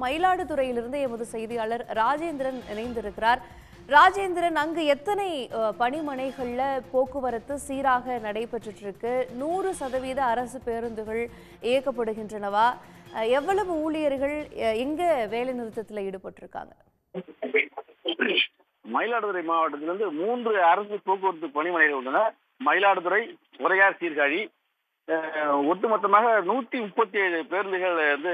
மயிலாடுதுறையிலிருந்து எமது செய்தியாளர் ராஜேந்திரன் இணைந்திருக்கிறார். ராஜேந்திரன் அங்கு எத்தனை பணிமனைகளில் பணிமனைகள்ல போக்குவரத்து சீராக நடைபெற்றுட்டு இருக்கு நூறு சதவீத அரசு பேருந்துகள் இயக்கப்படுகின்றனவா? எவ்வளவு ஊழியர்கள் எங்க வேலை நிறுத்தத்தில் ஈடுபட்டிருக்காங்க? மயிலாடுதுறை மாவட்டத்திலிருந்து மூன்று அரசு போக்குவரத்து பணிமனைகள் உள்ளன. மயிலாடுதுறை உரையார் சீர்காழி அஹ், ஒட்டுமொத்தமாக நூத்தி முப்பத்தி ஏழு பேருந்துகள் வந்து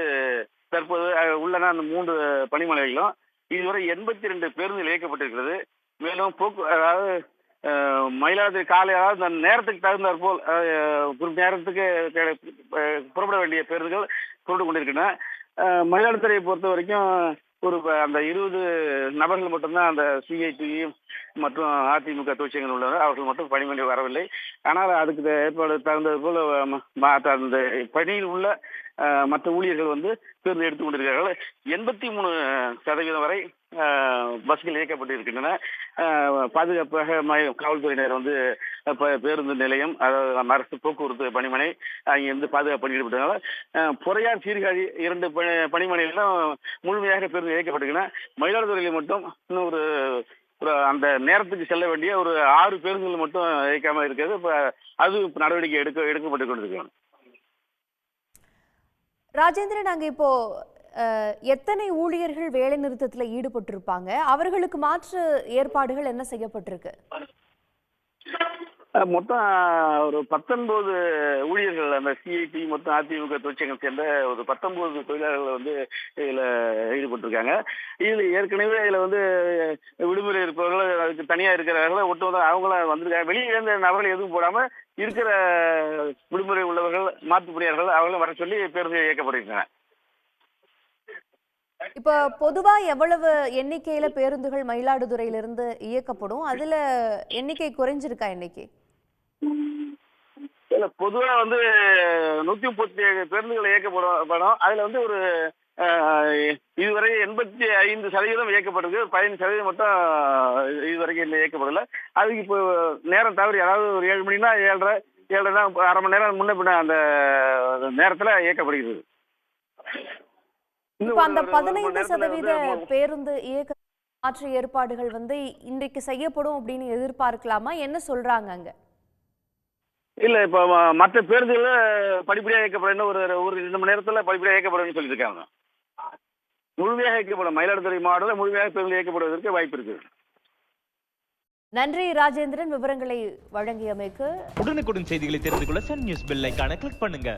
தற்போது உள்ளன அந்த மூன்று பனிமலைகளும். இதுவரை எண்பத்தி ரெண்டு பேருந்துகள் இயக்கப்பட்டிருக்கிறது. மேலும் போக்கு அதாவது மயிலாடுதுறை காலை அதாவது அந்த நேரத்துக்கு தகுந்தாற் போல் குறிப்பிட்ட நேரத்துக்கு புறப்பட வேண்டிய பேருந்துகள் புறப்பட்டு கொண்டிருக்கின்றன. மயிலாடுதுறையை பொறுத்த வரைக்கும் ஒரு அந்த இருபது நபர்கள் மட்டும்தான் அந்த சிஐடி மற்றும் அதிமுக தொழிற்சங்கங்கள் உள்ளனர் அவர்கள் மட்டும் பணிமனை வரவில்லை. ஆனால் அதுக்கு ஏற்பாடு தகுந்தது போல அந்த பணியில் உள்ள மற்ற ஊழியர்கள் வந்து பேருந்து எடுத்துக் கொண்டிருக்கிறார்கள். எண்பத்தி மூணு சதவீதம் வரை பஸ்கள் இயக்கப்பட்டிருக்கின்றன. பாதுகாப்பாக காவல்துறையினர் வந்து பேருந்து நிலையம் அதாவது அரசு போக்குவரத்து பணிமனை அங்கிருந்து பாதுகாப்பு பணி ஈடுபட்டனால பொறையார் சீர்காழி இரண்டு ப- முழுமையாக பேருந்து இயக்கப்பட்டிருக்கின்றன. மயிலாடுதுறையில் மட்டும் இன்னும் ஒரு அந்த நேரத்துக்கு செல்ல வேண்டிய ஒரு ஆறு பேருந்துகள் மட்டும் இயக்காம இருக்கிறது. இப்ப அது நடவடிக்கை எடுக்க எடுக்கப்பட்டு கொண்டிருக்கிறோம் ராஜேந்திரன் நாங்கள் இப்போ எத்தனை ஊழியர்கள் வேலை நிறுத்தத்தில் ஈடுபட்டிருப்பாங்க? அவர்களுக்கு மாற்று ஏற்பாடுகள் என்ன செய்யப்பட்டிருக்கு? மொத்தம் ஒரு பத்தொன்பது ஊழியர்கள் அந்த சிஐடி மொத்தம் அதிமுக தொழிற்சங்கம் சேர்ந்த ஒரு பத்தொன்பது தொழிலாளர்கள் வந்து இதில் ஈடுபட்டிருக்காங்க. இதில் ஏற்கனவே இதில் வந்து விடுமுறை இருப்பவர்கள் தனியா இருக்கிறவர்கள் ஒட்டுமொத்த அவங்களும் வந்திருக்காங்க. வெளியே இருந்த நபர்கள் எதுவும் போடாம இருக்கிற விடுமுறை உள்ளவர்கள் மாற்றுப் பணியாளர்கள் அவங்களும் வர சொல்லி பேருந்து இயக்கப்பட்டிருக்காங்க இப்போ பொதுவா எவ்வளவு எண்ணிக்கையில பேருந்துகள் மயிலாடுதுறையிலிருந்து இயக்கப்படும்? அதுல எண்ணிக்கை குறைஞ்சிருக்கா இன்னைக்கு? இல்ல பொதுவா வந்து நூத்தி முப்பத்தி ஏழு பேருந்துகள் இயக்கப்படும். படம் அதுல வந்து ஒரு இதுவரை எண்பத்தி ஐந்து சதவீதம் இயக்கப்பட்டிருக்கு. பதினஞ்சு சதவீதம் மட்டும் இதுவரைக்கும் இன்னும் இயக்கப்படல. அதுக்கு இப்போ நேரம் தவறி அதாவது ஒரு ஏழு மணினா ஏழரை ஏழரை அரை மணி நேரம் முன்ன பின்ன அந்த நேரத்துல இயக்கப்படுகிறது. அந்த பதினைந்து சதவீத பேருந்து இயக்க மாற்று ஏற்பாடுகள் வந்து இன்றைக்கு செய்யப்படும் அப்படின்னு எதிர்பார்க்கலாமா? என்ன சொல்றாங்க அங்க? இல்ல இப்ப மற்ற பேருந்துகள் படிப்படியா இயக்கப்படும். ஒரு ஒரு ரெண்டு மணி நேரத்துல படிப்படியா இயக்கப்படும் சொல்லியிருக்காங்க முழுமையாக இயக்கப்படும். மயிலாடுதுறை மாவட்டத்தில் முழுமையாக பேருந்து இயக்கப்படுவதற்கு வாய்ப்பு இருக்கு. நன்றி ராஜேந்திரன். விவரங்களை வழங்கியமைக்கு உடனுக்குடன் செய்திகளை தெரிந்து கொள்ள சன் நியூஸ் பெல் ஐகானை கிளிக் பண்ணுங்க.